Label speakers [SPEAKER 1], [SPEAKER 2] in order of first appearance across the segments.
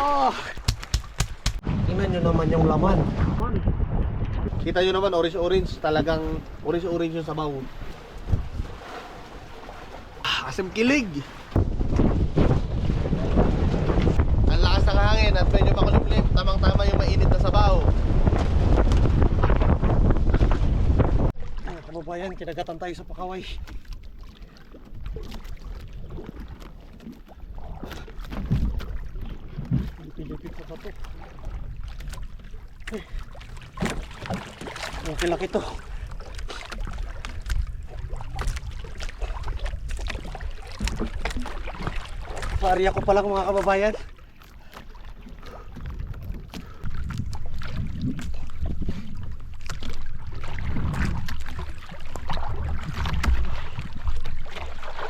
[SPEAKER 1] Oh. Tingnan nyo naman yung laman.
[SPEAKER 2] Kita nyo naman, orange-orange. Talagang orange-orange yung sabaw. Ah, asim kilig. Ang lakas ng hangin at medyo makulimlim. Tamang-tama yung mainit na sabaw.
[SPEAKER 1] Mga kababayan, kinagatan tayo sa pakaway. Pa to. Okay laki to. Paariya ko pala mga kababayan.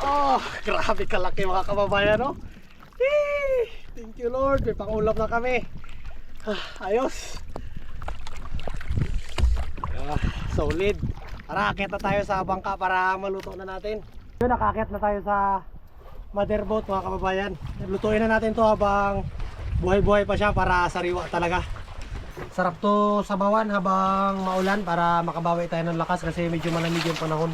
[SPEAKER 1] Oh, grabe kalaki mga kababayan, no? Eh, thank you Lord, may pangulam na kami. Ah, ayos. Ah, solid. Tara, akit na tayo sa bangka para maluto na natin. Yun, nakakit na tayo sa mother boat mga kababayan. Lutuin na natin to habang buhay-buhay pa siya para sariwa talaga. Sarap to sabawan habang maulan para makabawi tayo ng lakas kasi medyo malamig yung panahon.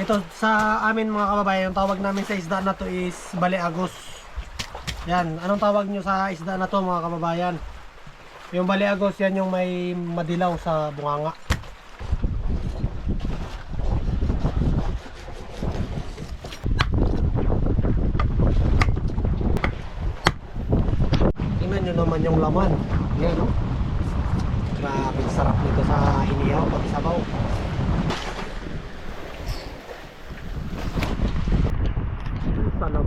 [SPEAKER 1] Ito sa amin mga kababayan, yung tawag namin sa isda na to is baleagos. Yan, anong tawag nyo sa isda na to mga kababayan? Yung baleagos yan yung may madilaw sa bunganga. Tingnan nyo naman yung laman. Yan, no? Grabe, sarap nito sa inihaw pag sabaw. Yan, no?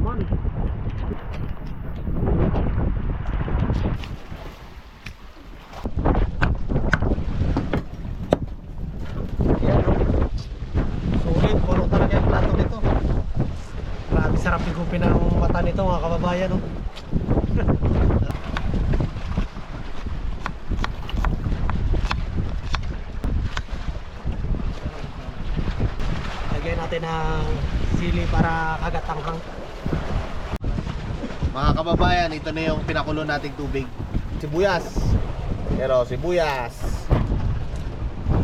[SPEAKER 1] Sulit, puno talaga plato nito. Grabe sarap higupin ang mata nito mga kababayan. No? Lagyan natin ng sili para kagatanghang.
[SPEAKER 2] Mga kababayan, ito na yung pinakulo nating tubig. Sibuyas. Pero sibuyas.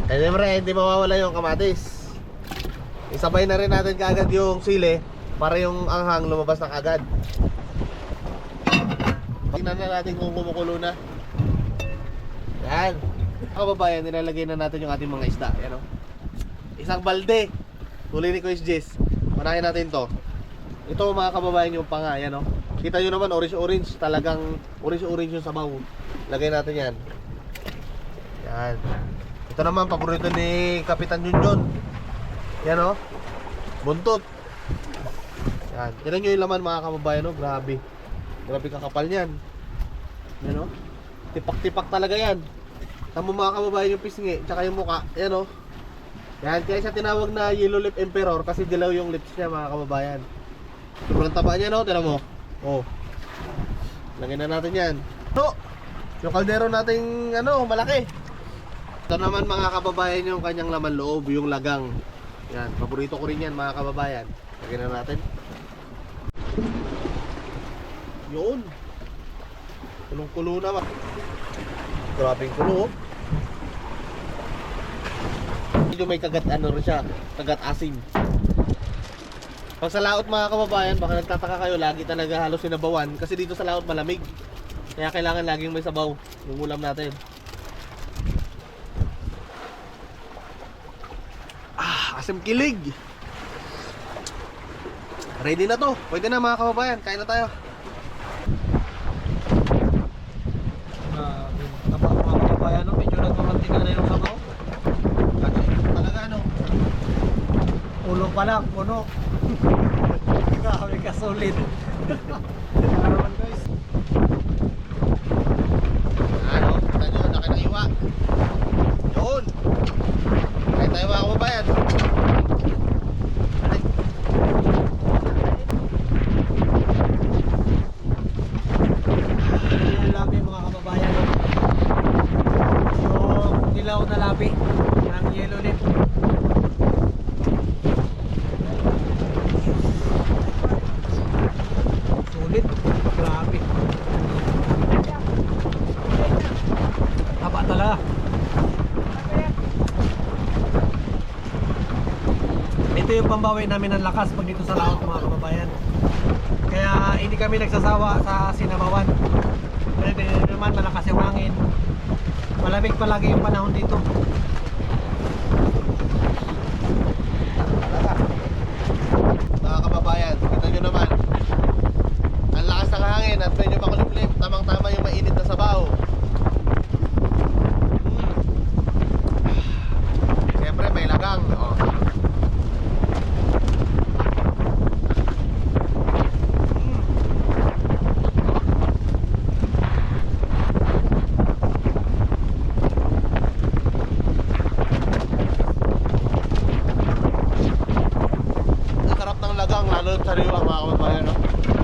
[SPEAKER 2] Eh siyempre, hindi mawawala yung kamatis. Isabay na rin natin kaagad yung sili para yung anghang lumabas na kaagad. Tingnan na natin kung kumukulo na. Yan. Mga kababayan, nilalagay na natin yung ating mga isda. Yan o. Isang balde. Tuloy ni Kuya Jess. Manahin natin to. Ito mga kababayan yung panga. Yan o. Kita nyo naman, orange-orange. Talagang orange-orange yung sabaw. Lagay natin yan. Yan. Ito naman, paborito ni Kapitan Junjun. Yan o. Buntot. Yan. Tignan nyo yung laman mga kababayan o. Grabe. Grabe kakapal niyan. Yan o. Tipak-tipak talaga yan. Tama mga kababayan yung pisngi. Tsaka yung muka. Yan o. Yan. Kaya siya tinawag na yellow lip emperor kasi dilaw yung lips niya mga kababayan. Sobrang taba niya no. Tignan mo. Oh. Lagyan na natin yan. Ito. Yung kaldero nating ano, malaki. Ito naman mga kababayan yung kanyang laman loob, yung lagang. Yan, paborito ko rin yan mga kababayan. Lagyan na natin. Yun. Kulong-kulo naman. Grabing kulo. oh. Medyo may kagat ano rin siya, kagat asim. Pag sa laot mga kababayan, baka nagtataka kayo, lagi talaga halos sinabawan kasi dito sa laot malamig. Kaya kailangan laging may sabaw yung ulam natin. Ah, asim kilig. Ready na to. Pwede na mga kababayan, kain na tayo. Ano?
[SPEAKER 1] Ulo pa lang, puno. Grabe ka solid. Karaman guys.
[SPEAKER 2] Ano? Kita nyo, laki ng iwa. Yun. Kain tayo mga kababayan. Aray.
[SPEAKER 1] Yan yung labi mga kababayan. no? Yung dilaw na labi ng yellow lip. Pambawi namin ng lakas pag dito sa laot mga kababayan. Kaya hindi kami nagsasawa sa sinabawan. Pwede naman malakas yung hangin. Malamig palagi yung panahon dito.
[SPEAKER 2] Mga kababayan, kita nyo naman. Ang lakas ng hangin at medyo makulimlim. Tamang-tama yung mainit na sabaw. Mm. Siyempre, may lagang. Oh. Ang sarap ng
[SPEAKER 1] mata mga kababayan. No?